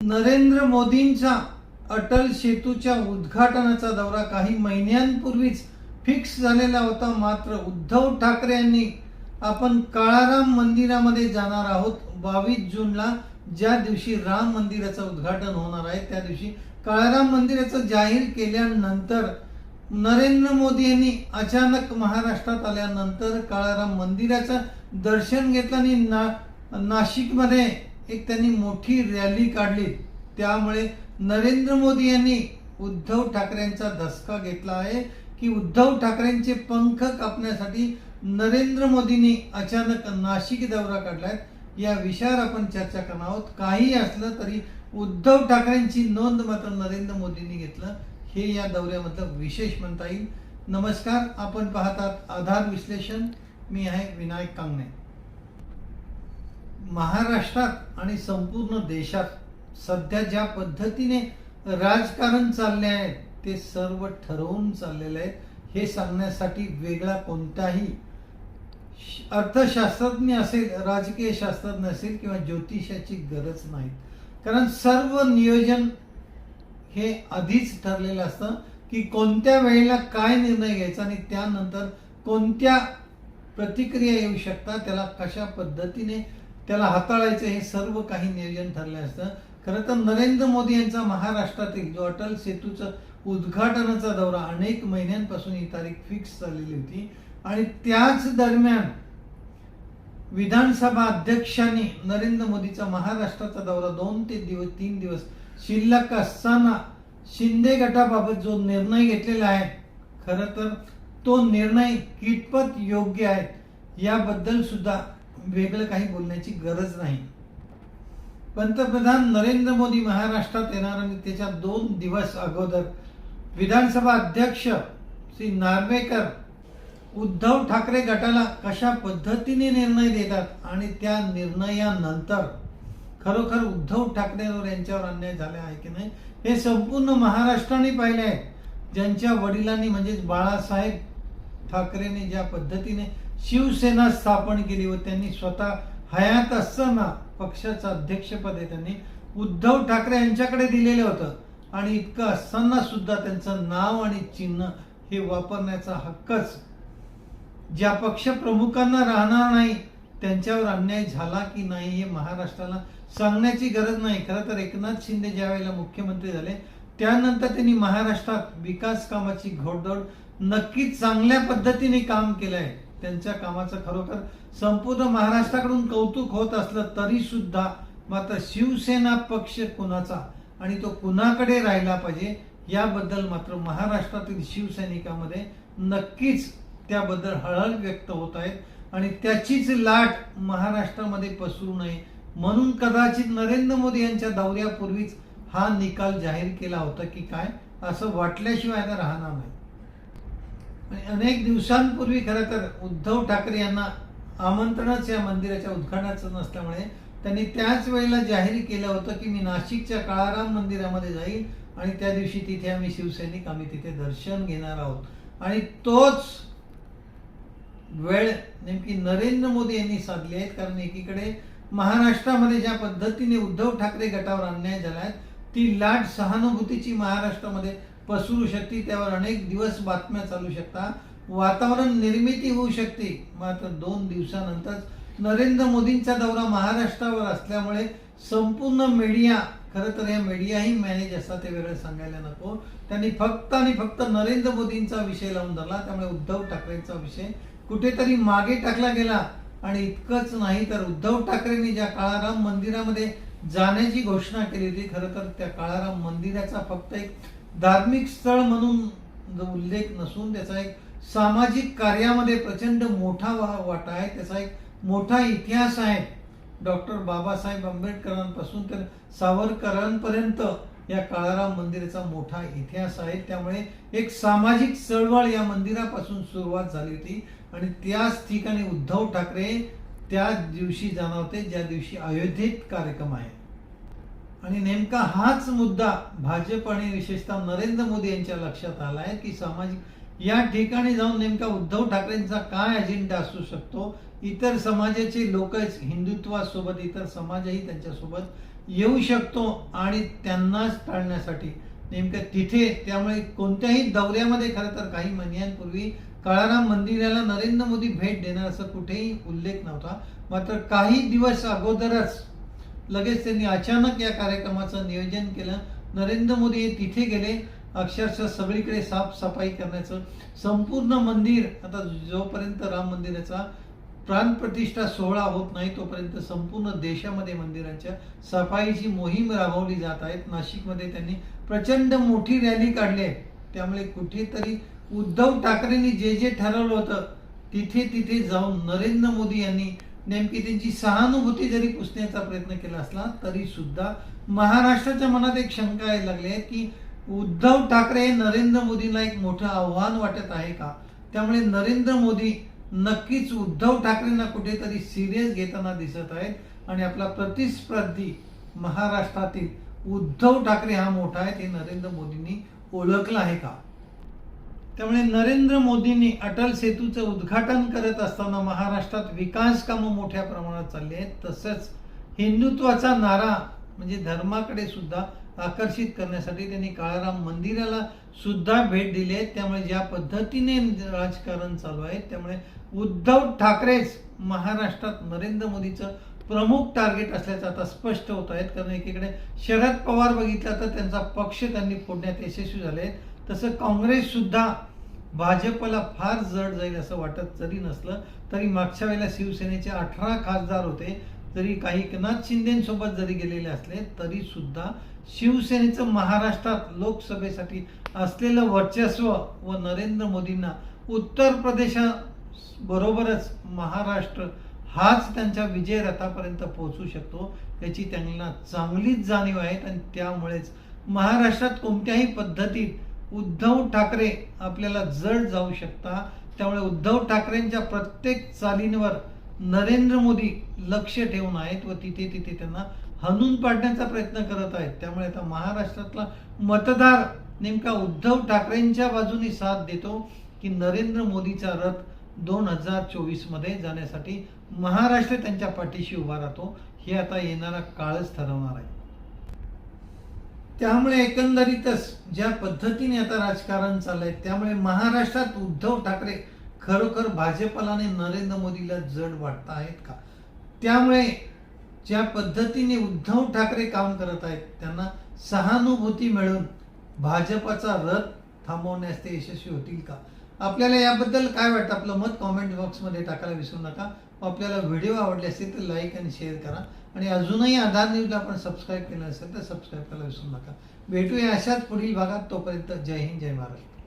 नरेंद्र मोदींचा अटल सेतूच्या उद्घाटनाचा दौरा काही महिन्यांपूर्वीच फिक्स झालेला होता. मात्र उद्धव ठाकरे यांनी आपण काळाराम मंदिरामध्ये जाणार आहोत. बावीस जूनला ज्या दिवशी राम मंदिराचं उद्घाटन होणार आहे त्या दिवशी काळाराम मंदिराचं जाहीर केल्यानंतर नरेंद्र मोदी यांनी अचानक महाराष्ट्रात आल्यानंतर काळाराम मंदिराचं दर्शन घेतलं आणि ना नाशिकमध्ये एक त्यांनी मोठी रॅली काढली. त्यामुळे नरेंद्र मोदी यांनी उद्धव ठाकरेंचा धसका घेतला आहे की उद्धव ठाकरेंचे पंख कापण्यासाठी नरेंद्र मोदींनी अचानक नाशिक दौरा काढलाय. या विषयावर आपण चर्चा करणार आहोत. काही असलं तरी उद्धव ठाकरेंची नोंद मात्र नरेंद्र मोदींनी घेतलं. हे या दौऱ्यामधलं विशेष म्हणता येईल. नमस्कार आपण पाहतात आधार विश्लेषण. मी आहे विनायक कांगणे. महाराष्ट्रात आणि संपूर्ण देशात सध्या ज्या पद्धतीने राजकारण चालले आहे ते सर्व ठरवून चाललेले आहेत हे सांगण्यासाठी वेगळा कोणताही अर्थशास्त्रज्ञ असेल राजकीय शास्त्रज्ञ असेल किंवा ज्योतिषाची गरज नाही. कारण सर्व नियोजन हे आधीच ठरलेलं असतं की कोणत्या वेळेला काय निर्णय घ्यायचा आणि त्यानंतर कोणत्या प्रतिक्रिया येऊ शकतात त्याला कशा पद्धतीने त्याला हाताळायचं हे सर्व काही नियोजन ठरलं असतं. खरं तर नरेंद्र मोदी यांचा महाराष्ट्रातील जो अटल सेतूचं उद्घाटनाचा दौरा अनेक महिन्यांपासून ही तारीख फिक्स झालेली होती. आणि त्याच दरम्यान विधानसभा अध्यक्षांनी नरेंद्र मोदीचा महाराष्ट्राचा दौरा दोन ते दिवस तीन दिवस शिल्लक असताना शिंदे गटाबाबत जो निर्णय घेतलेला आहे खरं तर तो निर्णय कितपत योग्य आहे याबद्दल सुद्धा वेगळं काही बोलण्याची गरज नाही. पंतप्रधान नरेंद्र मोदी महाराष्ट्रात येणार आणि त्याच्या दोन दिवस अगोदर विधानसभा अध्यक्ष श्री नार्वेकर उद्धव ठाकरे गटाला कशा पद्धतीने निर्णय देतात आणि त्या निर्णयानंतर खरोखर उद्धव ठाकरेंवर यांच्यावर अन्याय झाला आहे की नाही हे संपूर्ण महाराष्ट्राने पाहिले आहे. ज्यांच्या वडिलांनी म्हणजेच बाळासाहेब ठाकरेने ज्या पद्धतीने शिवसेना स्थापन केली व त्यांनी स्वतः हयात असताना पक्षाचं अध्यक्षपद हे त्यांनी उद्धव ठाकरे यांच्याकडे दिलेलं होतं. आणि इतकं असताना सुद्धा त्यांचं नाव आणि चिन्ह हे वापरण्याचा हक्कच ज्या पक्ष प्रमुखांना राहणार नाही त्यांच्यावर अन्याय झाला की नाही हे महाराष्ट्राला सांगण्याची गरज नाही. खरं तर एकनाथ शिंदे ज्या वेळेला मुख्यमंत्री झाले त्यानंतर त्यांनी महाराष्ट्रात विकास कामाची घोडदौड नक्कीच चांगल्या पद्धतीने काम केलं आहे त्यांच्या कामाचं खरोखर संपूर्ण महाराष्ट्राकडून कौतुक होत असलं तरी सुद्धा मात्र शिवसेना पक्ष कुणाचा आणि तो कुणाकडे राहिला पाहिजे याबद्दल मात्र महाराष्ट्रातील शिवसैनिकामध्ये नक्कीच त्याबद्दल हळहळ व्यक्त होत आहेत आणि त्याचीच लाट महाराष्ट्रामध्ये पसरू नये म्हणून कदाचित नरेंद्र मोदी यांच्या दौऱ्यापूर्वीच हा निकाल जाहीर केला होता की काय असं वाटल्याशिवाय राहणार नाही. म्हणजे अनेक दिवसांपूर्वी खरं तर उद्धव ठाकरे यांना आमंत्रणच या मंदिराच्या उद्घाटनाचं नसल्यामुळे त्यांनी त्याच वेळेला जाहीर केलं होतं की मी नाशिकच्या काळाराम मंदिरामध्ये जाईल आणि त्या दिवशी तिथे आम्ही शिवसैनिक आम्ही तिथे दर्शन घेणार आहोत. आणि तोच वेळ नेमकी नरेंद्र मोदी यांनी साधली आहेत कारण एकीकडे महाराष्ट्रामध्ये ज्या पद्धतीने उद्धव ठाकरे गटावर अन्याय झाला आहे ती लाट सहानुभूतीची महाराष्ट्रामध्ये पसरू शकते त्यावर अनेक दिवस बातम्या चालू शकतात वातावरण निर्मिती होऊ शकते. मात्र दोन दिवसानंतर नरेंद्र मोदींचा दौरा महाराष्ट्रावर असल्यामुळे संपूर्ण मीडिया खरं तर या मीडियाही मॅनेज असतात ते वेगळं सांगायला नको. त्यांनी फक्त आणि फक्त नरेंद्र मोदींचा विषय लावून धरला. त्यामुळे उद्धव ठाकरेंचा विषय कुठेतरी मागे टाकला गेला. आणि इतकंच नाही तर उद्धव ठाकरेंनी ज्या काळाराम मंदिरामध्ये जाण्याची घोषणा केली होती खरं तर त्या काळाराम मंदिराचा फक्त एक धार्मिक स्थळ म्हणून जो उल्लेख नसून त्याचा एक सामाजिक कार्यामध्ये प्रचंड मोठा वा- वाटा आहे. त्याचा एक मोठा इतिहास आहे. डॉक्टर बाबासाहेब आंबेडकरांपासून तर सावरकरांपर्यंत या काळाराम मंदिराचा मोठा इतिहास आहे. त्यामुळे एक सामाजिक चळवळ या मंदिरापासून सुरुवात झाली होती आणि त्याच ठिकाणी उद्धव ठाकरे त्या दिवशी जाणार होते ज्या दिवशी अयोध्येत कार्यक्रम आहे. आणि नेमका हाच मुद्दा भाजप आणि विशेषतः नरेंद्र मोदी यांच्या लक्षात आला आहे की सामाजिक या ठिकाणी जाऊन नेमका उद्धव ठाकरेंचा काय अजेंडा असू शकतो? इतर समाजाचे लोक हिंदुत्वासोबत इतर समाजही त्यांच्यासोबत येऊ शकतो आणि त्यांनाच टाळण्यासाठी. नेमकं तिथे त्यामुळे कोणत्याही दौऱ्यामध्ये खरं तर काही महिन्यांपूर्वी काळाराम मंदिराला नरेंद्र मोदी भेट देणार असं कुठेही उल्लेख नव्हता. मात्र काही दिवस अगोदरच लगेच त्यांनी अचानक या कार्यक्रमाचं नियोजन केलं. नरेंद्र मोदी हे तिथे गेले. अक्षरशः सगळीकडे साफसफाई करण्याचं संपूर्ण मंदिर आता जोपर्यंत राम मंदिराचा प्राणप्रतिष्ठा सोहळा होत नाही तोपर्यंत संपूर्ण देशामध्ये मंदिरांच्या सफाईची मोहीम राबवली जात आहेत. नाशिकमध्ये त्यांनी प्रचंड मोठी रॅली काढली आहे. त्यामुळे कुठेतरी उद्धव ठाकरेंनी जे जे ठरवलं होतं तिथे तिथे जाऊन नरेंद्र मोदी यांनी नेमकी त्यांची सहानुभूती जरी पुसण्याचा प्रयत्न केला असला तरी सुद्धा महाराष्ट्राच्या मनात एक शंका यायला लागली आहे की उद्धव ठाकरे हे नरेंद्र मोदींना एक मोठं आव्हान वाटत आहे का? त्यामुळे नरेंद्र मोदी नक्कीच उद्धव ठाकरेंना कुठेतरी सिरियस घेताना दिसत आहेत आणि आपला प्रतिस्पर्धी महाराष्ट्रातील उद्धव ठाकरे हा मोठा आहे ते नरेंद्र मोदींनी ओळखलं आहे का? त्यामुळे नरेंद्र मोदींनी अटल सेतूचं उद्घाटन करत असताना महाराष्ट्रात विकास कामं मोठ्या प्रमाणात चालली आहेत. तसंच हिंदुत्वाचा नारा म्हणजे धर्माकडे सुद्धा आकर्षित करण्यासाठी त्यांनी काळाराम मंदिराला सुद्धा भेट दिली आहे. त्यामुळे ज्या पद्धतीने राजकारण चालू आहे त्यामुळे उद्धव ठाकरेच महाराष्ट्रात नरेंद्र मोदीचं प्रमुख टार्गेट असल्याचं आता स्पष्ट होत आहेत. कारण एकीकडे शरद पवार बघितला तर त्यांचा पक्ष त्यांनी फोडण्यात यशस्वी झाले आहेत. तसं काँग्रेससुद्धा भाजपला फार जड जाईल असं वाटत जरी नसलं तरी मागच्या वेळेला शिवसेनेचे अठरा खासदार होते जरी काही एकनाथ शिंदेसोबत जरी गेलेले असले तरी सुद्धा शिवसेनेचं महाराष्ट्रात लोकसभेसाठी असलेलं वर्चस्व व नरेंद्र मोदींना उत्तर प्रदेशाबरोबरच महाराष्ट्र हाच त्यांच्या विजय रथापर्यंत पोहोचू शकतो याची त्यांना चांगलीच जाणीव आहे. आणि त्यामुळेच महाराष्ट्रात कोणत्याही पद्धतीत उद्धव ठाकरे आपल्याला जड जाऊ शकता. त्यामुळे उद्धव ठाकरेंच्या प्रत्येक चालींवर नरेंद्र मोदी लक्ष ठेवून आहेत व तिथे तिथे त्यांना हनून पाडण्याचा प्रयत्न करत आहेत. त्यामुळे आता महाराष्ट्रातला मतदार नेमका उद्धव ठाकरेंच्या बाजूने साथ देतो की नरेंद्र मोदीचा रथ दोन हजार चोवीसमध्ये जाण्यासाठी महाराष्ट्र त्यांच्या पाठीशी उभा राहतो. हे आता येणारा काळच ठरवणार आहे. त्यामुळे एकंदरीतच ज्या पद्धतीने आता राजकारण चाललंय त्यामुळे महाराष्ट्रात उद्धव ठाकरे खरोखर भाजपला आणि नरेंद्र मोदीला जड वाटत आहेत का? त्यामुळे ज्या पद्धतीने उद्धव ठाकरे काम करत आहेत त्यांना सहानुभूती मिळून भाजपाचा रथ थांबवण्यास ते यशस्वी होतील का? आपल्याला याबद्दल काय वाटतं? आपलं मत कॉमेंट बॉक्समध्ये टाकायला विसरू नका. आपल्याला व्हिडिओ आवडले असेल तर लाईक आणि शेअर करा. आणि अजूनही आधार न्यूजला आपण सबस्क्राईब केलं असेल तर सबस्क्राईब करायला विसरू नका. भेटूया अशाच पुढील भागात. तोपर्यंत जय हिंद जय महाराष्ट्र.